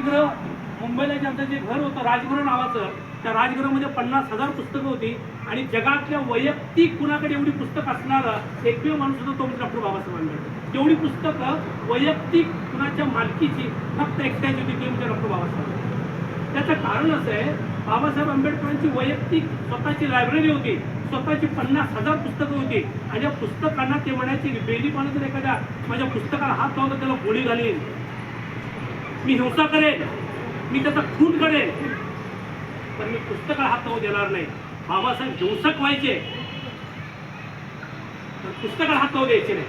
राजगृह मुंबईला ज्यांचं जे घर होतं राजगृह नावाचं त्या राजगृहामध्ये पन्नास हजार पुस्तकं होती आणि जगातल्या वैयक्तिक कुणाकडे एवढी पुस्तक असणारा एकमेव माणूस होता तो म्हणजे डॉक्टर बाबासाहेब आंबेडकर. एवढी पुस्तकं वैयक्तिक कुणाच्या मालकीची फक्त एकट्याची होती ते म्हणजे डॉक्टर बाबासाहेब त्याचं कारण असं आहे बाबासाहेब आंबेडकरांची वैयक्तिक स्वतःची लायब्ररी होती स्वतःची पन्नास हजार पुस्तकं होती आणि या पुस्तकांना ते म्हणायचे की बेली जर एखाद्या माझ्या पुस्तकाला हात लावला त्याला गोळी घालीन. मी हिंसा करेन. मी त्याचा खून करेन. पण मी पुस्तकाला हात लावू देणार नाही. बाबासाहेब हिंसक व्हायचे. तर पुस्तकाला हात लावू द्यायचे नाही.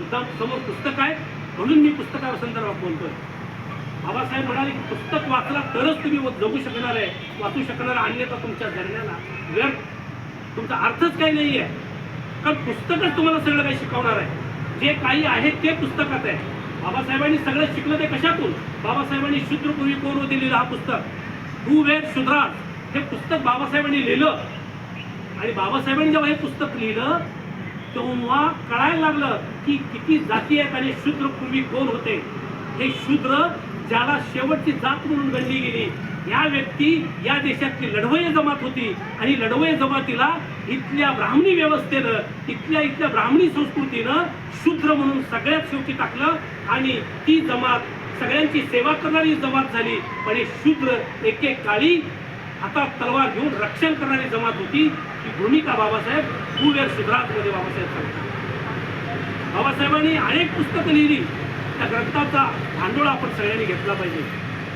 मुद्दाम समोर पुस्तक आहे. म्हणून मी पुस्तकावर संदर्भात बोलतोय. बाबासाहेब म्हणाले की पुस्तक वाचला तरच तुम्ही जगू शकणार आहे. वाचू शकणार अन्यथा तुमच्या जगण्याला व्यर्थ. तुमचा अर्थच काही नाही आहे कारण पुस्तकच तुम्हाला सगळं काही शिकवणार आहे. जे काही आहे ते पुस्तकात आहे. बाबासाहेबांनी सगळं शिकलं ते कशातून? बाबासाहेबांनी शूद्रपूर्वी कोण होते लिहिलं हा पुस्तक. हू वेर शुद्रास हे पुस्तक बाबासाहेबांनी लिहिलं. आणि बाबासाहेबांनी जेव्हा हे पुस्तक लिहिलं तेव्हा कळायला लागलं की किती जाती आहेत आणि शूद्र पूर्वी कोण होते. हे शूद्र ज्याला शेवटची जात म्हणून गणली गेली या व्यक्ती या देशातली लढवय जमात होती. आणि लढवय जमातीला इथल्या ब्राह्मणी व्यवस्थेनं इथल्या इथल्या ब्राह्मणी संस्कृतीनं शूद्र म्हणून सगळ्यात शेवटी टाकलं आणि ती जमात सगळ्यांची सेवा करणारी जमात झाली. पण हे शूद्र एक एक काळी हातात तलवार घेऊन रक्षण करणारी जमात होती ही भूमिका बाबासाहेब भूवेर शूद्रातमध्ये बाबासाहेब सांगतात. बाबासाहेबांनी अनेक पुस्तकं लिहिली. त्या ग्रंथाचा भांडोळ आपण सगळ्यांनी घेतला पाहिजे.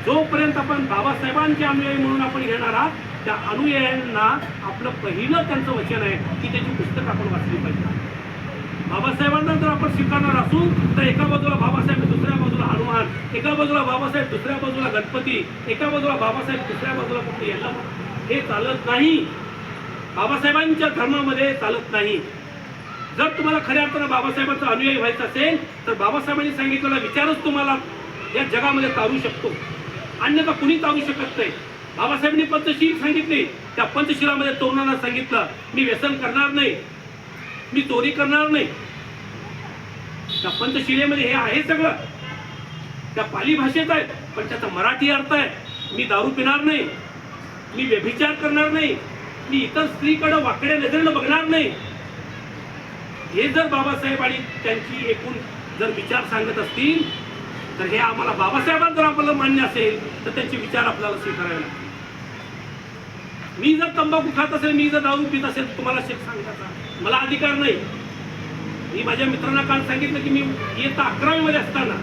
जोपर्यंत आपण बाबासाहेबांचे अनुयायी म्हणून आपण घेणार आहात त्या अनुयायांना आपलं पहिलं त्यांचं वचन आहे की त्याची पुस्तकं आपण वाचली पाहिजे. बाबासाहेबांना जर आपण स्वीकारणार असू तर एका बाजूला बाबासाहेब दुसऱ्या बाजूला हनुमान एका बाजूला बाबासाहेब दुसऱ्या बाजूला गणपती एका बाजूला बाबासाहेब दुसऱ्या बाजूला कुठे यायला हे चालत नाही. बाबासाहेबांच्या धर्मामध्ये चालत नाही. जर तुम्हाला खऱ्या अर्थानं बाबासाहेबांचा अनुयायी व्हायचं असेल तर बाबासाहेबांनी सांगितलेला विचारच तुम्हाला या जगामध्ये तारू शकतो. अन्यथा कुणी तारू शकत नाही. बाबासाहेबांनी पंचशील सांगितली. त्या पंचशिलामध्ये तरुणांना सांगितलं मी व्यसन करणार नाही. मी चोरी करणार नाही. त्या पंचशिलेमध्ये हे आहे सगळं. त्या पाली भाषेत आहे पण त्याचा मराठी अर्थ आहे मी दारू पिणार नाही. मी व्यभिचार करणार नाही. मी इतर स्त्रीकडे वाकड्या नजरेनं बघणार नाही. हे जर बाबासाहेब आणि त्यांची एकूण जर विचार सांगत असतील तर हे आम्हाला बाबासाहेबांना जर आपल्याला मान्य असेल तर त्यांचे विचार आपल्याला स्वीकारायला लागतील. मी जर तंबाखू खात असेल मी जर दारू पित असेल तुम्हाला शेख सांगायचा. मला अधिकार नाही. मी माझ्या मित्रांना काल सांगितलं की मी इयत्ता अकरावीमध्ये असताना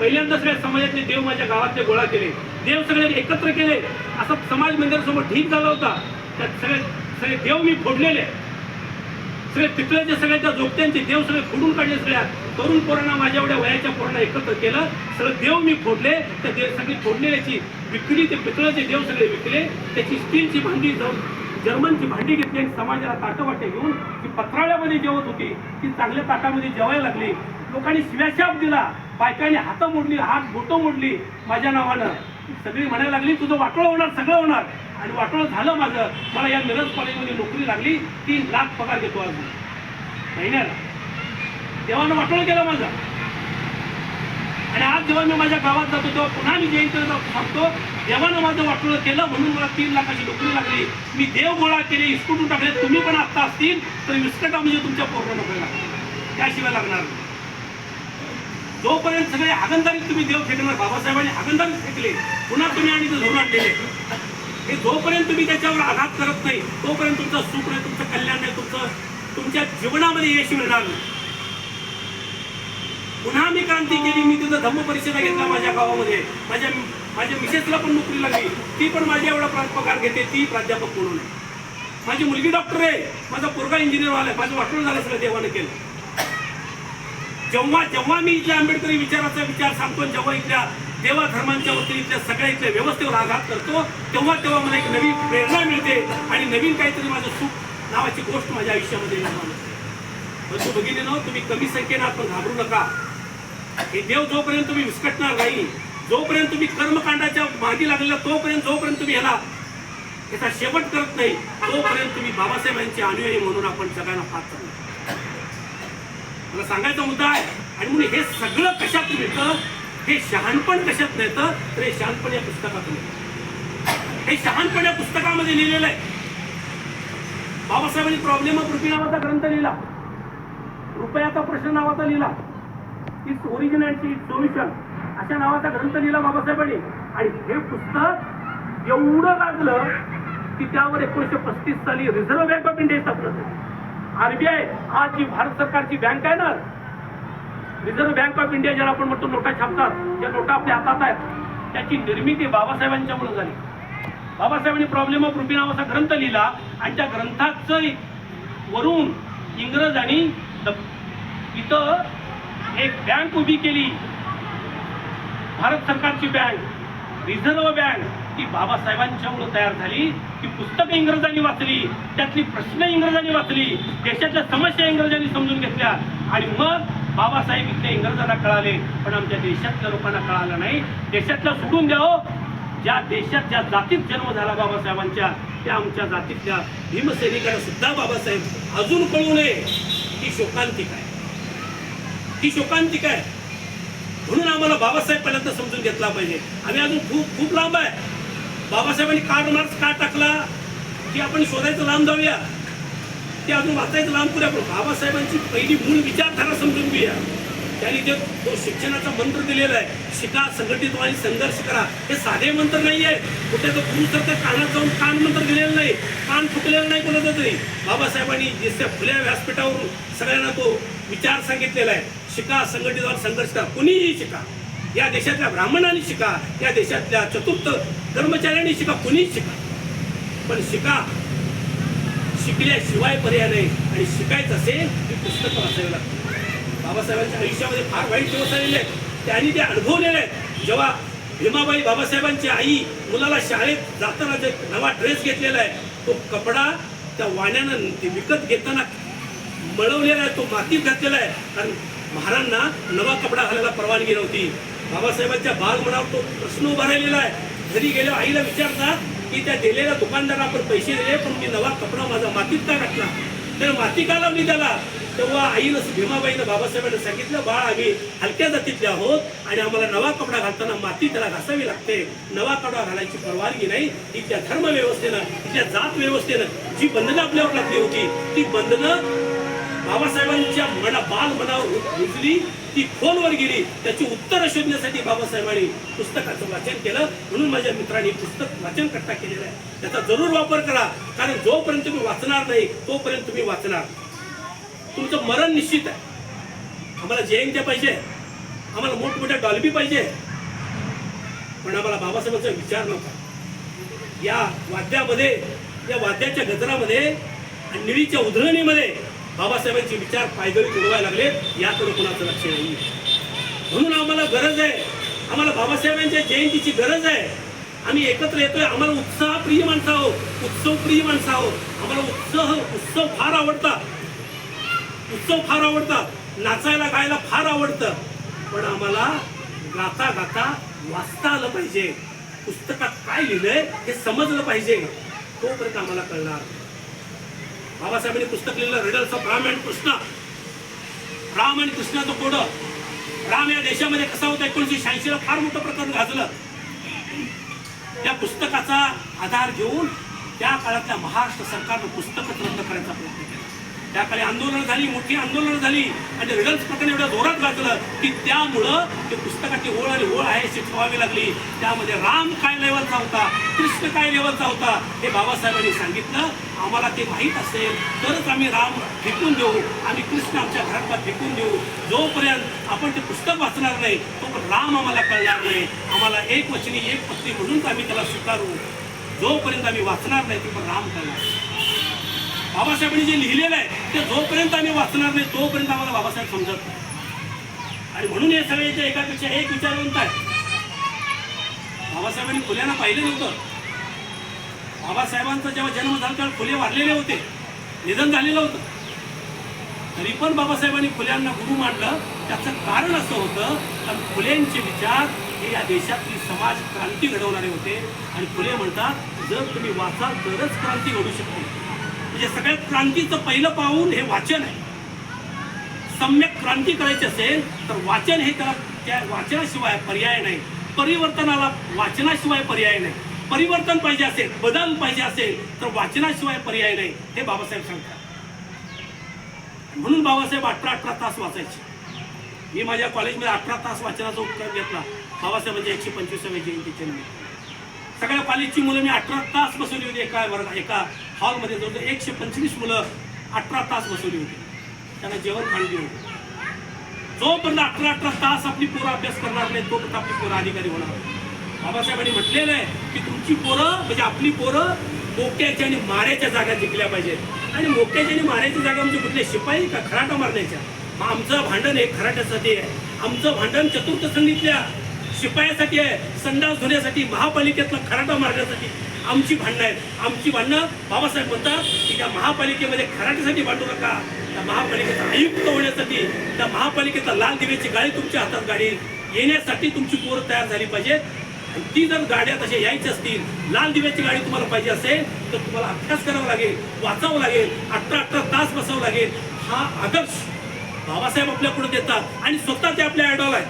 पहिल्यांदा सगळ्या समाजातले देव माझ्या गावातले गोळा केले. देव सगळे एकत्र केले. असं समाज मंदिरासमोर ठीक झाला होता. त्यात सगळे सगळे देव मी फोडलेले. सगळे पितळ्याचे सगळ्या त्या जोगत्यांचे देव सगळे फोडून काढले सगळ्या तरुण पोरांना माझ्या एवढ्या वयाच्या पोरांना एकत्र केलं. सगळं देव मी फोडले. त्या देव सगळी फोडलेल्याची विक्री ते पितळाचे देव सगळे विकले. त्याची स्टीलची भांडी जाऊन जर्मनची भांडी घेतली आणि समाजाला ताटं वाटे घेऊन ती पत्राळ्यामध्ये जेवत होती. ती चांगल्या ताटामध्ये जेवायला लागली. लोकांनी शिव्याशाप दिला. बायकांनी हातं मोडली हात बोटं मोडली माझ्या नावानं. सगळी म्हणायला लागली तुझं वाटोळं होणार सगळं होणार. आणि वाटोळं झालं माझं. मला या मिरज कॉलेजमध्ये नोकरी लागली. तीन लाख पगार घेतो आज महिन्याला. देवानं वाटोळ केलं माझं. आणि आज जेव्हा मी माझ्या गावात जातो तेव्हा पुन्हा मी जयंतीला सांगतो देवानं माझं वाटोळ केलं म्हणून मला तीन लाखाची नोकरी लागली. मी देव गोळा केले इस्कुटून टाकले तुम्ही पण आत्ता असतील तर विस्कटा म्हणजे तुमच्या पोरला नोकरी लागली त्याशिवाय लागणार नाही. जोपर्यंत सगळे हागंदारीत तुम्ही देव फेकणार बाबासाहेबांनी हागंदारीत फेकले पुन्हा तुम्ही आणि ते धरून आणलेले. हे जोपर्यंत तुम्ही त्याच्यावर आघात करत नाही तोपर्यंत तुमचं सुख नाही तुमचं कल्याण नाही तुमचं तुमच्या जीवनामध्ये यश मिळणार नाही. पुन्हा मी क्रांती केली मी तिथं धम्म परिषदा घेतला माझ्या गावामध्ये. माझ्या माझ्या मिसेसला पण नोकरी लागली. ती पण माझ्या एवढा पगार घेते ती प्राध्यापक म्हणून आहे. माझी मुलगी डॉक्टर आहे. माझा पोरगा इंजिनियर वाला माझं वाटून झालं सगळं देवानं केलं. जेव्हा जेव्हा मी इथल्या आंबेडकरी विचाराचा विचार सांगतो जेव्हा इथल्या देवा धर्मांच्या वतीने इथल्या सगळ्या इथल्या व्यवस्थेवर आघात करतो तेव्हा तेव्हा मला एक नवीन प्रेरणा मिळते आणि नवीन काहीतरी माझं सुख नावाची गोष्ट माझ्या आयुष्यामध्ये निर्माण होते. परंतु बघितले ना तुम्ही कमी संख्येनं आपण घाबरू नका. हे देव जोपर्यंत तुम्ही विस्कटणार नाही जोपर्यंत तुम्ही कर्मकांडाच्या मागे लागलेला तोपर्यंत जोपर्यंत तुम्ही ह्याला याचा शेवट करत नाही तोपर्यंत तुम्ही बाबासाहेबांचे अनुयायी म्हणून आपण सगळ्यांना पाहत चालू मला सांगायचा मुद्दा आहे आणि म्हणून हे सगळं कशात मिळतं हे शहाणपण कशात मिळतं तर हे शहाणपण या पुस्तकातून हे शहाणपण या पुस्तकामध्ये लिहिलेलं आहे. बाबासाहेबांनी प्रॉब्लेम ऑफ रुपी नावाचा ग्रंथ लिहिला. रुपयाचा प्रश्न नावाचा लिहिला. Its origin and its solution अशा नावाचा ग्रंथ लिहिला बाबासाहेबांनी. आणि हे पुस्तक एवढं गाजलं की त्यावर एकोणीसशे पस्तीस साली रिझर्व्ह बँक ऑफ इंडिया स्थापना आरबीआय आज जी भारत सरकारची बँक आहे ना रिझर्व्ह बँक ऑफ इंडिया ज्याला आपण म्हणतो नोटा छापतात ज्या नोटा आपल्या हातात आहेत त्याची निर्मिती बाबासाहेबांच्यामुळे झाली. बाबासाहेबांनी प्रॉब्लेम ऑफ रुपी नावाचा ग्रंथ लिहिला आणि त्या ग्रंथाचं वरून इंग्रज आणि इथं एक बँक उभी केली. भारत सरकारची बँक रिझर्व्ह बँक ती बाबासाहेबांच्यामुळे तयार झाली ती पुस्तकं इंग्रजांनी वाचली त्यातली प्रश्न इंग्रजांनी वाचली देशाच्या समस्या इंग्रजांनी समजून घेतल्या. आणि मग बाबासाहेब इथल्या इंग्रजांना कळाले पण आमच्या देशातल्या लोकांना कळालं नाही. देशातल्या सोडून द्यावं हो. ज्या देशात ज्या जातीत जन्म झाला बाबासाहेबांच्या त्या आमच्या जातीतल्या भीमसैनिकांना सुद्धा बाबासाहेब अजून कळू नये. ही शोकांतिक आहे. ही शोकांतिक आहे. म्हणून आम्हाला बाबासाहेब पहिल्यांदा समजून घेतला पाहिजे. आम्ही अजून खूप खूप लांब आहे. बाबासाहेबांनी कार्ड मार्क्स का टाकला? की आपण शोधायचं लांब जाऊया? ते अजून वाचायचं लांब करूया पण बाबासाहेबांची पहिली मूळ विचारधारा समजून घेऊया. त्यांनी जे तो शिक्षणाचा मंत्र दिलेला आहे शिका संघटित व्हा आणि संघर्ष करा. हे साधे मंत्र नाही आहे. कुठे तो गुरु तर कानात जाऊन कान मंत्र दिलेला नाही. कान फुटलेला नाही कोणाचा तरी. बाबासाहेबांनी जिथे फुल्या व्यासपीठावरून सगळ्यांना तो विचार सांगितलेला आहे. शिका संघटित संघर्ष करा. कुणीही शिका. या देशातल्या ब्राह्मणांनी शिका या देशातल्या चतुर्थ कर्मचाऱ्यांनी शिका कुणीही शिका. पण शिका. शिकल्याशिवाय पर्याय नाही. आणि शिकायचं असेल की पुस्तक वाचावी लागतं बाबासाहेबांच्या आयुष्यामध्ये फार वाईट दिवस आलेले आहेत. त्यांनी ते अनुभवलेले आहेत. जेव्हा भीमाबाई बाबासाहेबांची आई मुलाला शाळेत जाताना जे नवा ड्रेस घेतलेला आहे तो कपडा त्या वाण्यानं ते विकत घेताना मळवलेला आहे तो मातीत घातलेला आहे. कारण महारांना नवा कपडा घालायला परवानगी नव्हती. बाबासाहेबांच्या बाल मनावर तो प्रश्न उभा राहिलेला आहे. घरी गेल्यावर आईला विचारतात की त्या दिलेल्या दुकानदाराला आपण पैसे दिले पण मी नवा कपडा माझा मातीत का घातला? तर माती का लावली त्याला? तेव्हा आईनं भीमाबाईनं बाबासाहेबांना सांगितलं बाळ आम्ही हलक्या जातीतले आहोत आणि आम्हाला नवा कपडा घालताना माती त्याला घासावी लागते. नवा कपडा घालायची परवानगी नाही. इथल्या धर्म व्यवस्थेनं इथल्या जात व्यवस्थेनं जी बंधनं आपल्यावर लागली होती ती बंधनं बाबासाहेबांच्या मना बाल मनावर रुजली ती खोलवर गेली. त्याची उत्तरं शोधण्यासाठी बाबासाहेबांनी पुस्तकाचं वाचन केलं. म्हणून माझ्या मित्रांनी पुस्तक वाचन करता केलेलं आहे. त्याचा जरूर वापर करा. कारण जोपर्यंत तुम्ही वाचणार नाही तोपर्यंत तुम्ही वाचणार. तुमचं मरण निश्चित आहे. आम्हाला जयंत्या पाहिजे. आम्हाला मोठमोठ्या डॉल्बी पाहिजे. पण आम्हाला बाबासाहेबांचा विचार नव्हता. या वाद्यामध्ये या वाद्याच्या गजरामध्ये आणि निळीच्या उधळणीमध्ये बाबासाहेबांचे विचार पायदळी उडवायला लागले याकडे कोणाचं लक्ष नाही. म्हणून आम्हाला गरज आहे. आम्हाला बाबासाहेबांच्या जयंतीची गरज आहे. आम्ही एकत्र येतोय आम्हाला उत्साहप्रिय माणसं आहोत उत्सवप्रिय माणसं आहोत. आम्हाला उत्साह उत्सव फार आवडतात. उत्सव फार आवडतात. नाचायला गायला फार आवडतं. पण आम्हाला गाता गाता वाचता आलं पाहिजे. पुस्तकात काय लिहिलंय हे समजलं पाहिजे. तोपर्यंत आम्हाला कळणार बाबासाहेबांनी पुस्तक लिहिलं riddles of Ram and Krishna. Ram आणि कृष्णाचं कोड. राम या देशामध्ये कसा होता? एकोणीशे शहाऐंशीला फार मोठं प्रकरण गाजलं. त्या पुस्तकाचा आधार घेऊन त्या काळातल्या महाराष्ट्र सरकारनं पुस्तकच रद्द करायचा प्रयत्न केला. त्या काळी आंदोलनं झाली मोठी आंदोलनं झाली. आणि रिडल्स प्रकरण एवढ्या जोरात गाजलं की त्यामुळं ते पुस्तकाची ओळ आणि ओळ आहे अशी ठेवावी लागली. त्यामध्ये राम काय लेवलचा होता कृष्ण काय लेवलचा होता हे बाबासाहेबांनी सांगितलं. आम्हाला ते माहीत असेल तरच आम्ही राम फेकून देऊ. आम्ही कृष्ण आमच्या घरात फेकून देऊ. जोपर्यंत आपण ते पुस्तक वाचणार नाही तो राम आम्हाला कळणार नाही. आम्हाला एक वचनी एक पत्नी म्हणून आम्ही त्याला स्वीकारू. जोपर्यंत आम्ही वाचणार नाही तोपर्यंत राम कळणार बाबासाहेबांनी जे लिहिलेलं आहे ते जोपर्यंत आम्ही वाचणार नाही तोपर्यंत आम्हाला बाबासाहेब समजत नाही. आणि म्हणून हे सगळे इथे एकापेक्षा एक विचारवंत आहे बाबासाहेबांनी फुल्यांना पाहिलं नव्हतं. बाबासाहेबांचा जेव्हा जन्म झाला तेव्हा फुले वाढलेले होते निधन झालेलं होतं तरी पण बाबासाहेबांनी फुल्यांना गुरु मानलं. त्याचं कारण असं होतं कारण फुलेंचे विचार हे या देशातली समाज क्रांती घडवणारे होते. आणि फुले म्हणतात जर तुम्ही वाचाल तरच क्रांती घडू शकते. म्हणजे सगळ्यात क्रांतीचं पहिलं पाऊल हे वाचन आहे. सम्यक क्रांती करायची असेल तर वाचन हे त्याला त्या वाचनाशिवाय पर्याय नाही. परिवर्तनाला वाचनाशिवाय पर्याय नाही. परिवर्तन पाहिजे असेल बदल पाहिजे असेल तर वाचनाशिवाय पर्याय नाही हे बाबासाहेब सांगतात. म्हणून बाबासाहेब अठरा अठरा तास वाचायचे. मी माझ्या कॉलेजमध्ये अठरा तास वाचनाचा उपक्रम घेतला. बाबासाहेबांच्या म्हणजे एकशे पंचवीसाव्या जयंतीच्या निमित्त सगळ्या कॉलेजची मुलं मी अठरा तास बसवली होती एका वर्ग एका हॉलमध्ये जवळ एकशे पंचवीस मुलं अठरा तास बसवली होती. त्यांना जेवण खाणली होती. जोपर्यंत अठरा अठरा तास आपली पोरं अभ्यास करणार नाही तोपर्यंत आपली पोरं अधिकारी होणार बाबासाहेबांनी म्हटलेलं आहे की तुमची पोरं म्हणजे आपली पोरं मोक्याच्या आणि माऱ्याच्या जागा जिंकल्या पाहिजेत आणि मोक्याच्या आणि माऱ्याच्या जागा म्हणजे कुठले? शिपाई का खराटा मारण्याच्या? मग आमचं भांडण हे खराट्यासाठी आहे. आमचं भांडण चतुर्थ संगीतल्या शिपायासाठी आहे. संडास धुण्यासाठी महापालिकेतला खराटा मारण्यासाठी. आमची भांडणं आहेत. आमची भांडणं बाबासाहेब म्हणतात की त्या महापालिकेमध्ये खराटीसाठी भांडू नका. त्या महापालिकेचा आयुक्त होण्यासाठी त्या महापालिकेचा लाल दिव्याची गाडी तुमच्या हातात गाडी येण्यासाठी तुमची पोरं तयार झाली पाहिजे ती जर गाड्या तशा यायच्या असतील लाल दिव्याची गाडी तुम्हाला पाहिजे असेल तर तुम्हाला अभ्यास करावा लागेल वाचावं लागेल अठरा अठरा तास बसावं लागेल. हा आदर्श बाबासाहेब आपल्या पुढे देतात आणि स्वतः ते आपले आयडॉल आहेत.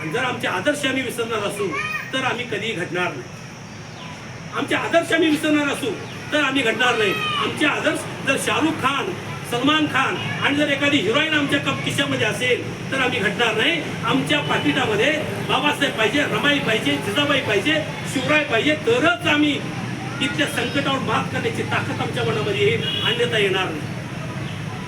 आणि जर आमचे आदर्श आम्ही विसरणार असू तर आम्ही कधीही घडणार नाही. आमचे आदर्श आम्ही विसरणार असू तर आम्ही घडणार नाही. आमचे आदर्श जर शाहरुख खान सलमान खान आणि जर एखादी हिरोईन आमच्या कप किशामध्ये असेल तर आम्ही घडणार नाही. आमच्या पाकिटामध्ये बाबासाहेब पाहिजे रमाई पाहिजे जिजाबाई पाहिजे शिवराय पाहिजे तरच आम्ही इथल्या संकटावर मात करण्याची ताकद आमच्या मनामध्ये येईल अन्यथा येणार नाही.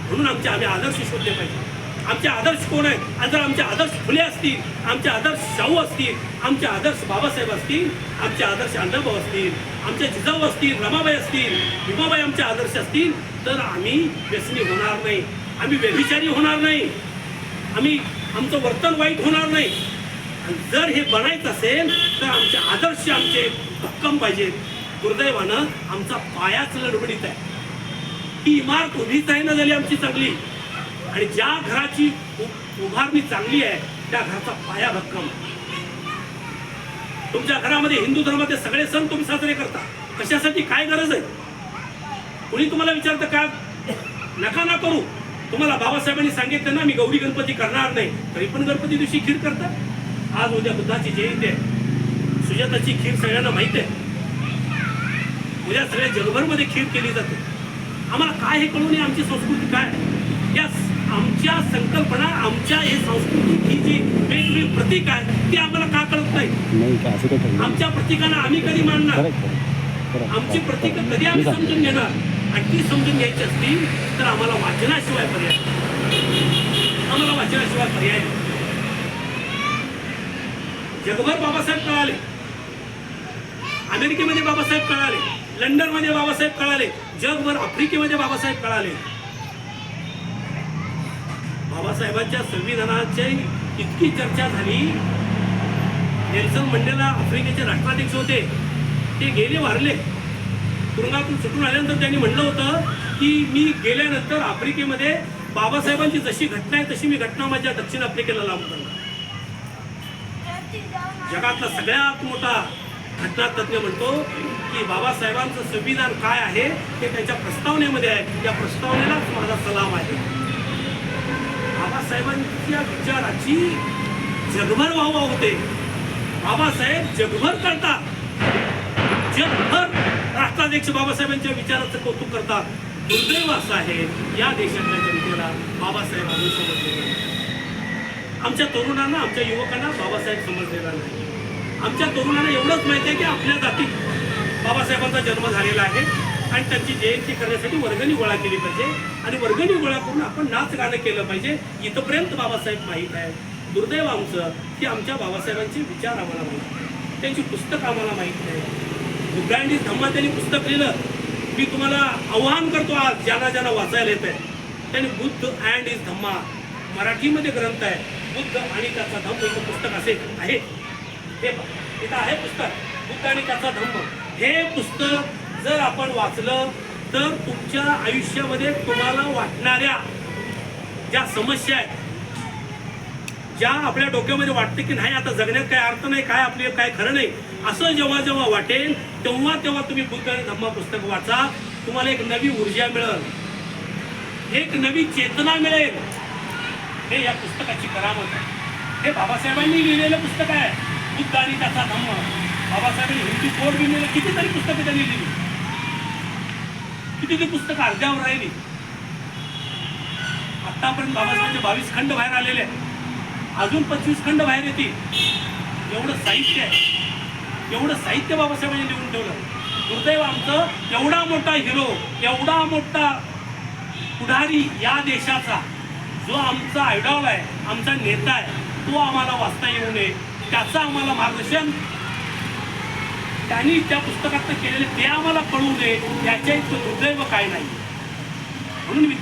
म्हणून आमचे आम्ही आदर्श शोधले पाहिजे. आमचे आदर्श कोण आहेत? आणि जर आमचे आदर्श फुले असतील आमचे आदर्श शाहू असतील आमचे आदर्श बाबासाहेब असतील आमचे आदर्श अण्णाभाऊ असतील आमचे जिजाऊ असतील रमाबाई असतील भीमाबाई आमचे आदर्श असतील तर आम्ही व्यसनी होणार नाही. आम्ही व्यभिचारी होणार नाही. आम्ही आमचं वर्तन वाईट होणार नाही. आणि जर हे बनायचं असेल तर आमचे आदर्श आमचे भक्कम पाहिजेत. दुर्दैवानं आमचा पायाच लडबडीत आहे. ही इमारत उभीच आहे ना झाली आमची चांगली आणि ज्या घराची उ- उभारणी चांगली आहे त्या घराचा पाया भक्कम. तुमच्या घरामध्ये हिंदू धर्माचे सगळे सण तुम्ही साजरे करता. कशासाठी काय गरज आहे? कोणी तुम्हाला विचारतं का नका ना करू? तुम्हाला बाबासाहेबांनी सांगितलं ना मी गौरी गणपती करणार नाही. तरी पण गणपती दिवशी खीर करतात. आज उद्या बुद्धाची जयंती आहे. सुजाताची खीर सगळ्यांना माहिती आहे. उद्या सगळ्या जगभरमध्ये खीर केली जाते. आम्हाला काय हे कळू नये आमची संस्कृती काय आहे? आमच्या संकल्पना आमच्या हे संस्कृती ही जी वेगवेगळी प्रतीक आहे ती आम्हाला का कळत नाही? आमच्या प्रतीकांना आम्ही कधी मानणार? आमची प्रतीक कधी आम्ही समजून घेणार? आणि ती समजून घ्यायची असतील तर आम्हाला वाचनाशिवाय पर्याय. आम्हाला वाचनाशिवाय पर्याय. जगभर बाबासाहेब कळाले. अमेरिकेमध्ये बाबासाहेब कळाले. लंडनमध्ये बाबासाहेब कळाले. जगभर आफ्रिकेमध्ये बाबासाहेब कळाले. बाबासाहेबांच्या संविधानाची इतकी चर्चा झाली. नेल्सन मंडेला आफ्रिकेचे राष्ट्राध्यक्ष होते. ते गेले वारले. तुरुंगातून सुटून आल्यानंतर त्यांनी म्हणलं होतं की मी गेल्यानंतर आफ्रिकेमध्ये बाबासाहेबांची जशी घटना आहे तशी मी घटना माझ्या दक्षिण आफ्रिकेला लागू करणार. जगातला सगळ्यात मोठा घटनातज्ञ म्हणतो की बाबासाहेबांचं संविधान काय आहे ते त्यांच्या प्रस्तावनेमध्ये आहे. त्या प्रस्तावनेलाच माझा सलाम आहे. बाबासाहेबांच्या विचाराची जगभर वाहवा होते. बाबासाहेब जगभर करतात. जगभर राष्ट्राध्यक्ष बाबासाहेबांच्या विचाराचं कौतुक करतात. दुर्दैव असं आहे या देशातल्या जनतेला बाबासाहेब समजले समजलेले नाही. आमच्या तरुणांना आमच्या युवकांना बाबासाहेब समजलेला नाही. आमच्या तरुणांना एवढंच माहिती आहे की आपल्या जातीत बाबासाहेबांचा जन्म झालेला आहे आणि त्यांची जयंती करण्यासाठी वर्गणी गोळा केली पाहिजे. आणि वर्गणी गोळा करून आपण नाच गाणं केलं पाहिजे. इथपर्यंत बाबासाहेब माहीत आहे दुर्दैव आमचं की आमच्या बाबासाहेबांचे विचार आम्हाला माहीत नाही. त्यांची पुस्तकं आम्हाला माहीत नाही. बुद्धांनी धम्मा त्यांनी पुस्तक लिहिलं. मी तुम्हाला आव्हान करतो आज ज्यांना ज्यांना वाचायला येत आहे त्यांनी बुद्ध अँड इज धम्मा मराठीमध्ये ग्रंथ आहे. बुद्ध आणि त्याचा धम्म हे पुस्तक असे आहे. हे इथं आहे पुस्तक. बुद्ध आणि त्याचा धम्म. हे पुस्तक जर आपण वाचलं तर तुमच्या आयुष्यामध्ये तुम्हाला वाटणाऱ्या ज्या समस्या आहेत ज्या आपल्या डोक्यामध्ये वाटते की नाही आता जगण्यात काय अर्थ नाही काय आपले काय खरं नाही असं जेव्हा जेव्हा वाटेल तेव्हा तेव्हा तुम्ही बुद्ध आणि धम्मा पुस्तक वाचा. तुम्हाला एक नवी ऊर्जा मिळेल. एक नवी चेतना मिळेल. हे या पुस्तकाची करामत आहे. हे बाबासाहेबांनी लिहिलेलं पुस्तक आहे बुद्ध आणि त्याचा धम्म. बाबासाहेबांनी हिंदू कोड लिहिलेलं कितीतरी पुस्तकं त्यांनी लिहिली. किती ती पुस्तकं अर्ध्यावर राहिली आतापर्यंत बाबासाहेबांचे बावीस खंड बाहेर आलेले आहेत. अजून पंचवीस खंड बाहेर येतील. एवढं साहित्य आहे. एवढं साहित्य बाबासाहेबांनी लिहून ठेवलं. दुर्दैव आमचं एवढा मोठा हिरो एवढा मोठा पुढारी या देशाचा जो आमचा आयडॉल आहे आमचा नेता आहे तो आम्हाला वाचता येऊ नये. त्याचं आम्हाला मार्गदर्शन त्यांनी त्या पुस्तकात केलेले ते आम्हाला कळू नये याच्या इतकं दुर्दैव काय नाही. म्हणून मी